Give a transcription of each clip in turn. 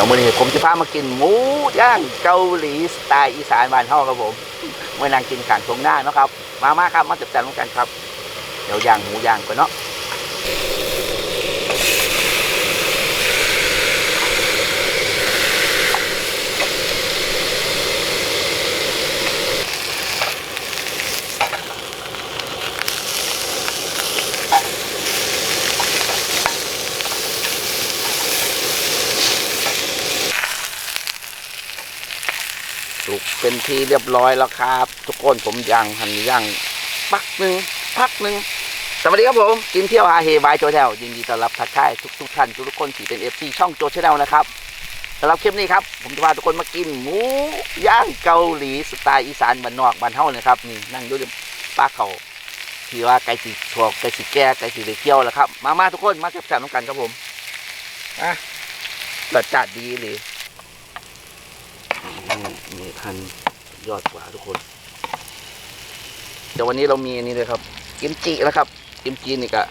ดี๋ยวมื้อนี้ผมจะพามากินหมูย่างเกาหลีสไตล์อีสานบ้านเฮาครับผมเมื่อนั่งกินข้างตรงหน้าเนาะครับ มามาครับมาจับจานร่วมกันครับ เดี๋ยวย่างหมูย่างก่อนเนาะ ที่เรียบร้อยแล้วครับ ทุกคนผมย่างหันย่างปักหนึ่งพักหนึ่งสวัสดีครับผมกินเที่ยวฮาเฮบายโจแถวยินดีต้อนรับทักทายทุกทุกท่านทุกทุกคนที่เป็นเอฟซีช่องโจชแนลนะครับสำหรับคลิปนี้ครับผมจะพาทุกคนมากินหมูย่างเกาหลีสไตล์อีสานบ้านนอกบ้านเฮาเลยครับนี่นั่งอยู่ในปลาเขาที่ว่าไก่สีถั่วไก่สีแก่ไก่สีเกี้ยวแล้วครับ มามาทุกคนมาแซ่บๆน้ำกันครับผมอะรสจัดดีเลยมนี่พัน ยอดกว่าทุกคน เดี๋ยววันนี้เรามีอันนี้เลยครับกิมจินะครับกิมจินี่ก็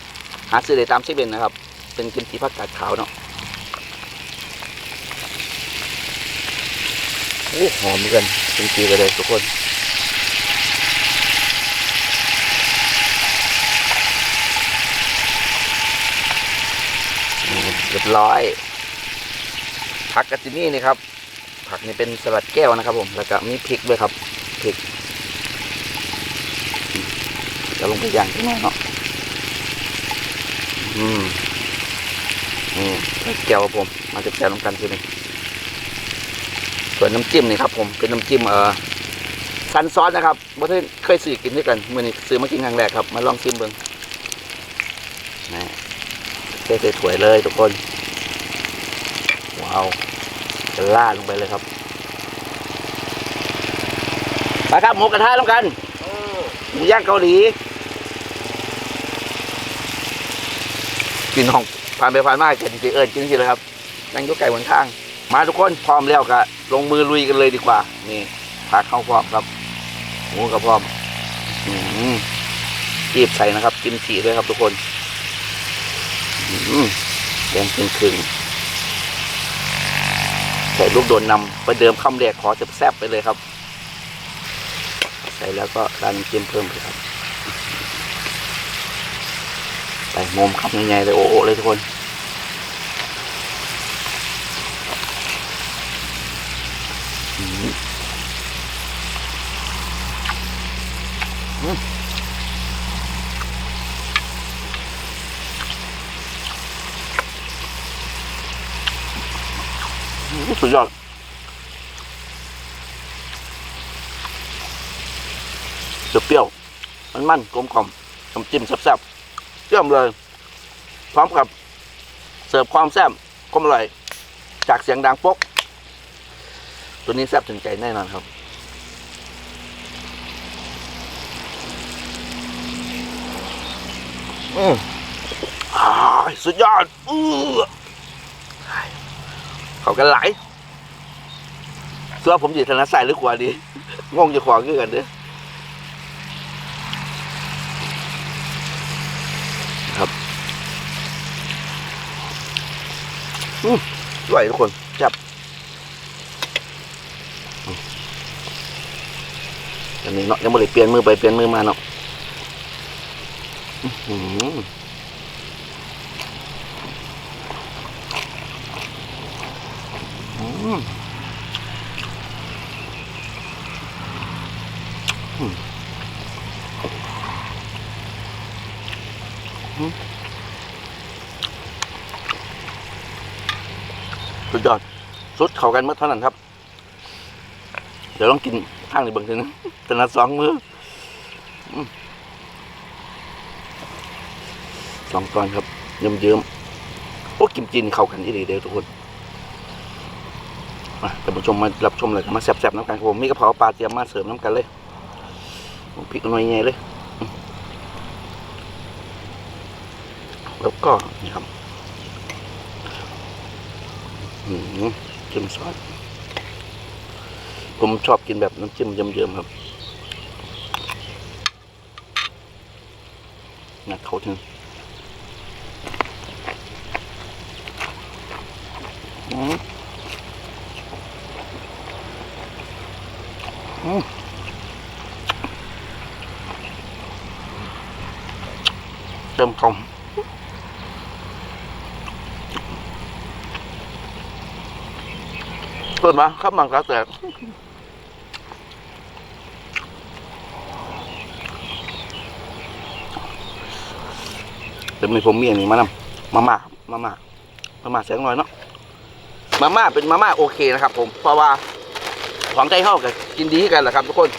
หาซื้อได้ตามเซเว่นนะครับ เป็นกิมจิผักกาดขาวเนาะโอ้หอมเหมือนกันกิมจิกันเลยทุกคนเรียบร้อยผักกาตินี่นี่ครับ ผักนี่เป็นสลัดแก้วนะครับ ผม แล้วก็มีพริกด้วยครับพริกจะลงไปย่างที่น้อยเนาะอืมอืมแก้วครับผมมาจะแก้วลงกันทีนึงส่วนน้ำจิ้มนี่ครับ ผมเป็นน้ำจิ้มเอ่อซันซอสนะครับเมื่อที่เคยซื้อกินด้วยกันเมื่อนี้ซื้อมากินครั้งแรกครับ มาลองชิมเบิ้งนี่เทใส่ถ้วยเลยทุกคน ว้าว จะล่าดลงไปเลยครับไปครับหมูกระทะแล้วกันหมูย่างเกาหลีกินของผ่านไปผ่านมาแกจริงๆเอิญจริงๆเลยครับนั่งยกไก่บนข้าง มาทุกคนพร้อมแล้วก็ลงมือลุยกันเลยดีกว่า นี่ผักเข้าพร้อมครับหมูกับพร้อมอืมจีบใส่นะครับกิมจิด้วยครับทุกคนอืมแดงครึ่งๆ ใส่ลูกโดนนำปเดิมคำแรกขอแซ่บๆไปเลยครับ ใส่แล้วก็ราดน้ำจิ้มเพิ่มเลยครับใส่มุมคำใหญ่ๆเลยโอ้โหเลยทุกคนอืมอืม สุดยอดเปรี้ยวมันมันกลมกล่อมน้ำจิ้มแซ่บๆเชื่อมเลย พร้อมกับเสิร์ฟความแซ่บความอร่อย จากเสียงดังป๊กตัวนี้แซ่บถึงใจแน่นอนครับอืมอ่าสุดยอดอื้อ เขากันไหลายสื้อผมหยิบธนาใส่หรือขวาดีงงจะขวางขึ้นกันเด้อครับอืมอร่อยทุกคน จับอันนี้เนาะยังไม่ได้เปลี่ยนมือไปเปลี่ยนมือมาเนาะอื้อหืออืมอืม สุดยอดสุดเข้ากันเมื่อเท่านั้นครับ เดี๋ยวลองกินข้างในเบางทีนะแต่ละสองมืออืมสองตอนครับเยิ้มเยิ้มๆโอ้กิมจินเข้ากันอีดีเด้อทุกคน มาท่านผู้ชมมารับชมเลยมาแซ่บๆน้ำกันครับผมมีกระเพราปลาเตรียมมาเสริมน้ำกันเลยพริกหน่อยใหญ่เลย แล้วก็นี่ครับอืมจิ้มซอสผมชอบกินแบบน้ำจิ้มเยิ้มๆครับนะเขาถึงอืม เติมของ เปิดมาข้าวมันกระแตกเดี๋ยวมีผมมีอันนี้มานำมาม่ามาม่ามาม่าแสงหน่อยเนาะมาม่าเป็นมาม่าโอเคนะครับ ผมเพราะว่าของไทยเข้ากับกินดีกันแหละครับ ทุกคน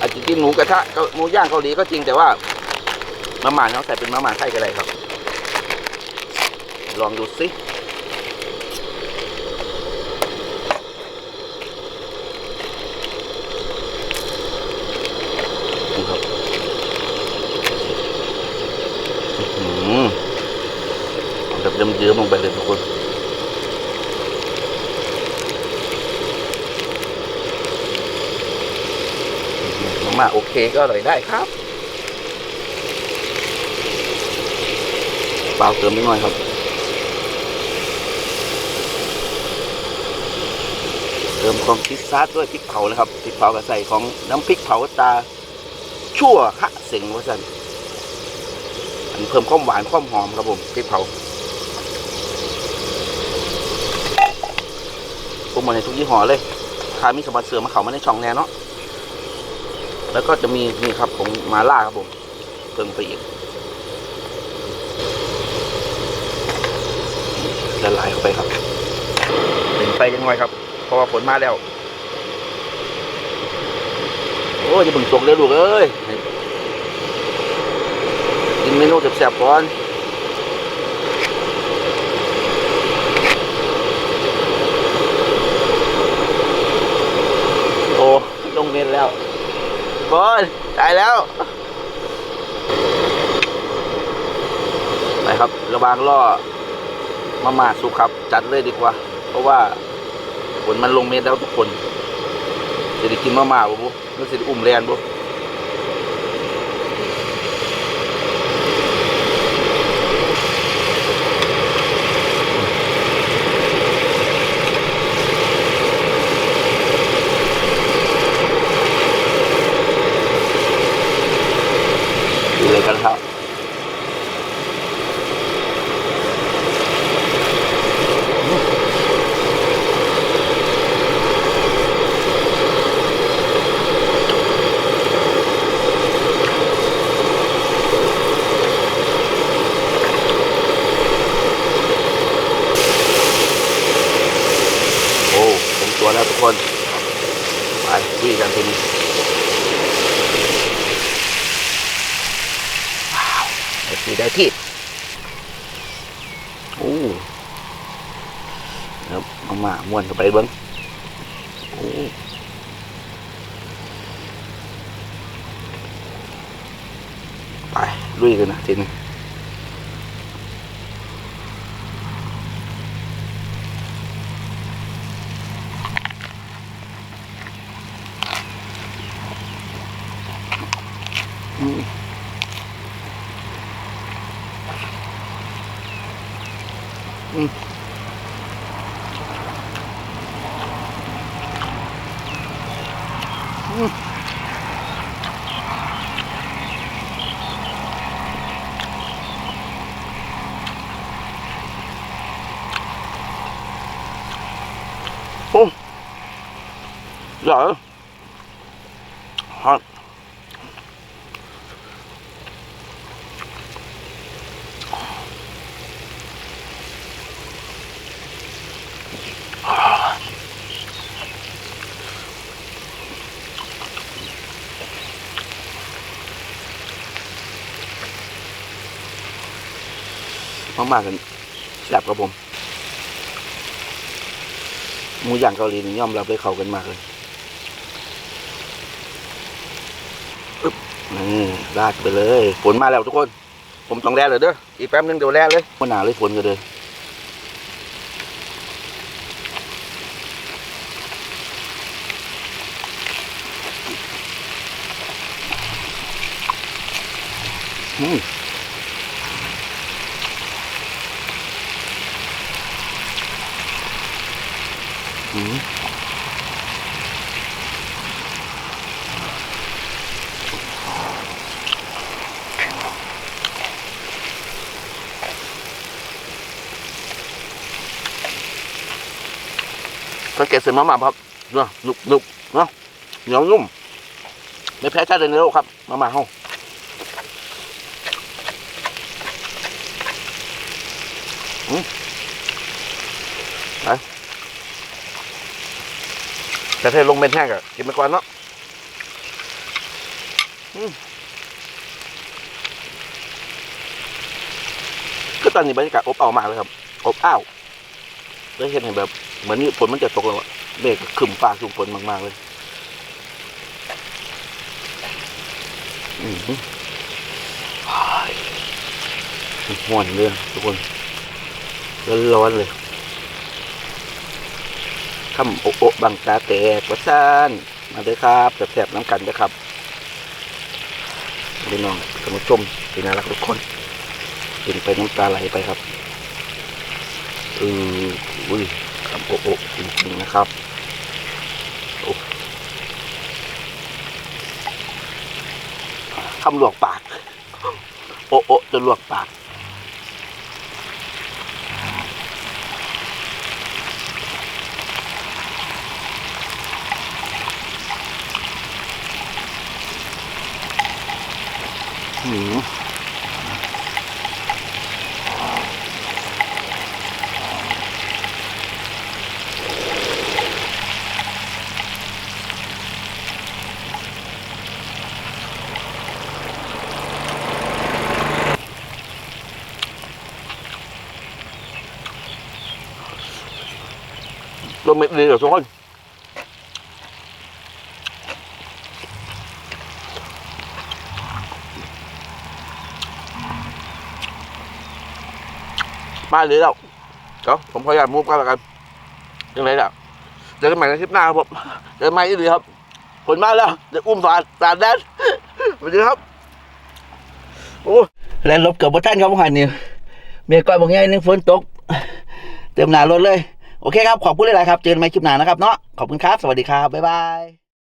อาจจะกินหมูกระทะหมูย่างเกาหลีก็จริงแต่ว่า มาม่าเขาะใส่เป็นมาม่าไทยก็ได้ครับ ลองดูสิดูครับอื้อหือเอาแบบเยิ้มๆลง ไปเลยทุกคนมาม่าโอเคก็อร่อยได้ครับเปล่าเติมนิดหน่อยครับเติมของพริกซาดด้วยพริกเผานะครับพริกเผากับใส่ของน้ำพริกเผาตา ชั่วคะเสียงว่าสันอันเพิ่มความหวานความหอมครับผมพริกเผา รุงมาในทุกยี่ห้อเลยถ้ามีสมบัติเสือมาเขามาในช่องแน่เนาะแล้วก็จะมีนี่ครับของมาล่าครับผมเติมไปอีกละลายเข้าไปครับเป็นไฟยังไงครับ เพราะว่าฝนมาแล้ว โอ้ยจะบึงตกเลยลูกเอ้ยกินเมนูแซ่บๆก่อนโอ้ ลงเมนแล้วบอลตายแล้ว ไปครับ ระบางล่อมามาสุกครับ จัดเลยดีกว่า เพราะว่าฝนมันลงเม็ดแล้วทุกคนจะได้กินมาม่าบ่บุหรือจะได้อุ้มแลนบุดูเลยกันครับ โอ้ผมตัวแล้วทุกคน ไปวิ่งกันทีนี้ว้าว เด้อที่โอ้แล้วมามาม้วนเข้าไปเบิ้งโอ้ไปลุยกันนะทีนี้ อืมอืมอืมโอ้ ใหญ่ฮอตมากๆกันแซ่บครับผมหมูย่างเกาหลีนี่ยอมรับเลยเข้ากันมากเลยอึ๊บนี่ ลาดไปเลยฝนมาแล้วทุกคน ผมต้องแล่เลยเด้ออีกแป๊บนึงเดี๋ยวแล่เลยมันหนาเลยฝนก็เลยอืมอืม สังเกตเส้นมาม่าครับเนาะหนุบหนุบเนาะเหนียวนุ่ม ไม่แพ้ชาติในโลกครับมาม่าเฮาอืมไปแต่ถ้าลงเป็นแห้งอะกินไปก่อนเนาะอืมก็ตอนนี้บรรยากาศอบอ้าวมากเลยครับ อบอ้าวแล้เห็นเห็นแบบ เหมือนนี่ฝนมันจะตกแล้วอะเมฆครึมฟ้าครึมฝนมากๆเลยอืมห่วนเลยทุกคนร้อนๆเลยคำโอะโอะบังตาแตกวัดซ่านมาเลยครับแสบๆน้ำกันนะครับพี่น้องท่านผู้ชมที่น่ารักทุกคนกินไปน้ำตาไหลไปครับเอออุ้ย คำโอะโอะจริงๆนะครับโอ้คำลวกปาก โอะโอะจนลวกปากหืมรวมเม็ดดีกับทุกคนมาเลยแล้วเดี๋ยวผมขออนุญาตมู ฟกันแล้วกันยังไงล่ะเจอกันใหม่ในคลิปหน้าครับผมเจอกันใหม่อีกทีครับผลมากแล้วเดี๋ย โอเคครับ ขอบคุณหลายๆครับ เจอกันใหม่คลิปหน้านะครับเนาะ ขอบคุณครับ สวัสดีครับ บ๊ายบาย